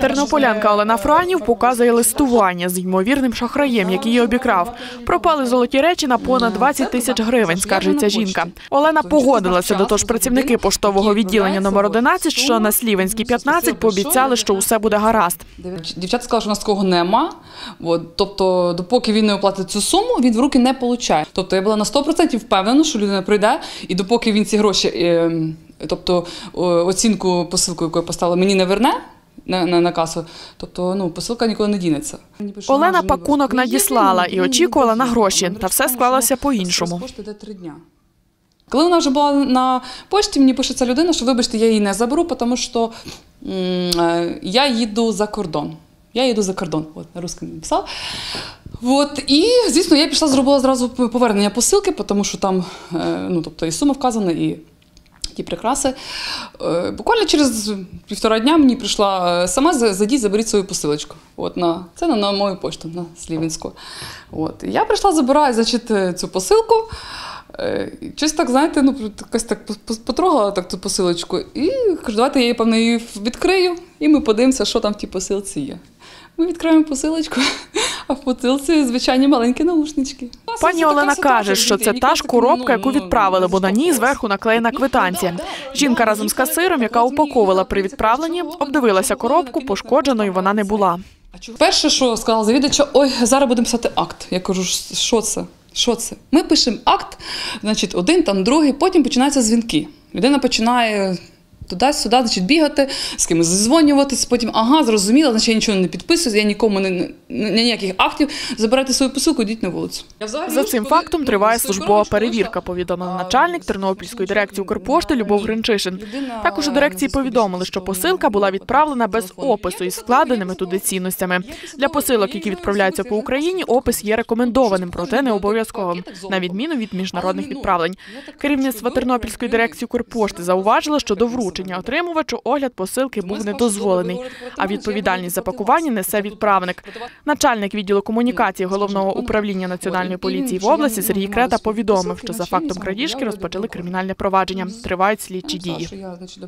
Тернополянка Олена Франів показує листування з ймовірним шахраєм, який її обікрав. Пропали золоті речі на понад 20 тисяч гривень, скаржиться жінка. Олена погодилася, до того ж працівники поштового відділення номер 11, що на Слівенській 15 пообіцяли, що усе буде гаразд. Дівчата сказали, що у нас такого нема. От, тобто, допоки він не оплатить цю суму, він в руки не получає. Тобто я була на 100% впевнена, що людина прийде, і допоки він ці гроші, е, тобто оцінку посилку, яку я поставила, мені не верне. На, на, на касу, тобто ну посилка ніколи не дінеться. Олена пакунок надіслала і очікувала на гроші, та все склалося по-іншому. Пошти йде три дня. Коли вона вже була на пошті, мені пише ця людина, що вибачте, я її не заберу, тому що е, я їду за кордон. Я їду за кордон. От, на русскому написала. От, і, звісно, я пішла, зробила зразу повернення посилки, тому що там е, ну, тобто, і сума вказана, і ті прикраси. Е, Буквально через півтора дня мені прийшла сама зайдіть, заберіть свою посилочку. От на, це на, на мою пошту, на Слівінську. От. Я прийшла, забираю значить, е, цю посилку. Е, Щось так, знаєте, ну, якось так потрогала так цю посилочку. І кажу, давайте я її, певно, її відкрию, і ми подивимося, що там в тій посилці є. Ми відкриємо посилочку, а звичайні маленькі наушнички. Пані Олена каже, що це та ж коробка, яку відправили, бо на ній зверху наклеєна квитанція. Жінка разом з касиром, яка упаковувала при відправленні, обдивилася коробку, пошкодженою вона не була. Перше, що сказала завідувача, ой, зараз будемо писати акт. Я кажу, що це? Що це? Ми пишемо акт, значить, один, там другий, потім починаються дзвінки. Людина починає туди-сюди, значить, бігати, з кимось зазвонюватись, потім, ага, зрозуміла, значить я нічого не підписую, я нікому не, не, не- ніяких актів. Забирайте свою посилку, йдіть на вулицю. За цим фактом триває службова перевірка, повідомив начальник Тернопільської дирекції Укрпошти Любов Гринчишин. Також у дирекції повідомили, що посилка була відправлена без опису із складеними туди цінностями. Для посилок, які відправляються по Україні, опис є рекомендованим, проте не обов'язковим, на відміну від міжнародних відправлень. Керівництво Тернопільської дирекції Укрпошти зауважило, що до вручення отримувачу огляд посилки був недозволений, а відповідальність за пакування несе відправник. Начальник відділу комунікації головного управління національної поліції в області Сергій Крета повідомив, що за фактом крадіжки розпочали кримінальне провадження. Тривають слідчі дії. Я, значить,